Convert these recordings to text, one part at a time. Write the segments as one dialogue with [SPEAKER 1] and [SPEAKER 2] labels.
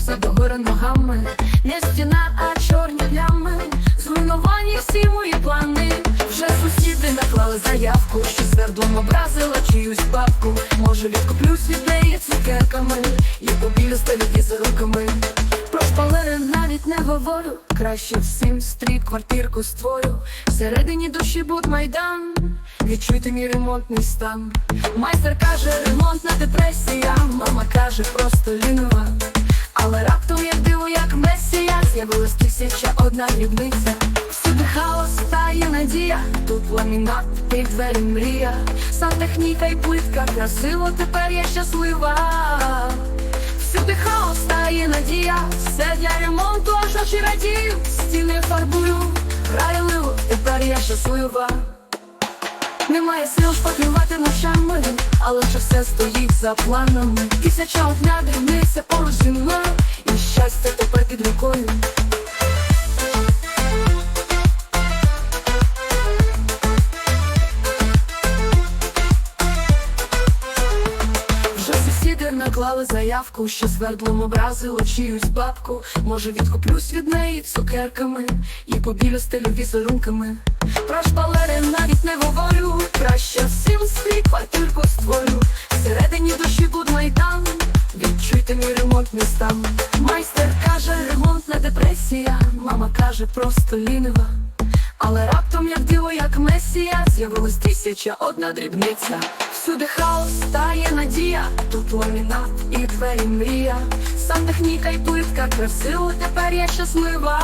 [SPEAKER 1] все догори ногами. Не стіна, а чорні плями. Зруйновані всі мої плани. Вже сусіди наклали заявку, що свердлом образила чиюсь бабку. Може відкуплюсь від неї цукерками і побілю з телевізоруками. Про шпалери навіть не говорю. Краще всім стріт квартирку створю. Всередині душі буд майдан. Відчуйте мій ремонтний стан. Майстер каже, ремонтна депресія. Мама каже, просто лінова. Але раптом як диво, як месія, з'явилась тисяча одна дрібниця. Всюди хаос та є надія. Тут ламінат, і двері мрія. Сантехніка і плитка красиво, тепер я щаслива. Всюди хаос та надія. Все для ремонту, аж очі радію. Стіни фарбую, райливо, тепер я щаслива. Немає сил шпаклювати ночами, але ж все стоїть за планами. Тисяча одна дрібниця Сусіди наклали заявку, що свердлом образило чиюсь бабку. Може відкуплюсь від неї цукерками і побілю з телевізорунками. Про шпалери навіть не говорю. Краще всім свій квартирку створю. Всередині душі буд майдан. Відчуйте мій ремонтний стан. Майстер каже, ремонтна депресія. Мама каже, просто лінива. Але раптом, як диво, як месія, з'явилась тисяча одна дрібниця. Всюди хаос та є надія, тут ламінат і двері мрія. Сантехніка і плитка красиво, тепер я щаслива.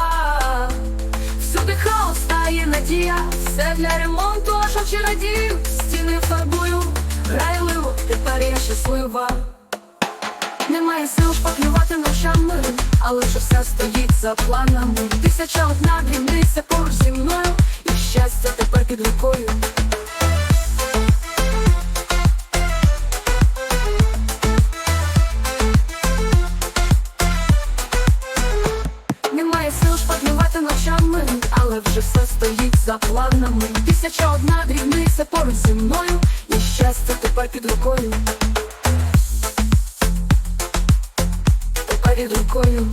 [SPEAKER 1] Всюди хаос та є надія, все для ремонту, аж очі радію. Стіни фарбую, грайливо, тепер я щаслива. Немає сил шпаклювати ночами, але ж все стоїть за планами. Тисяча одна дрібниця поруч зі мною, Шпаклювати ночами, але вже все стоїть за планами. Тисяча одна дрібниця поруч зі мною, і щастя тепер під рукою. Тепер під рукою.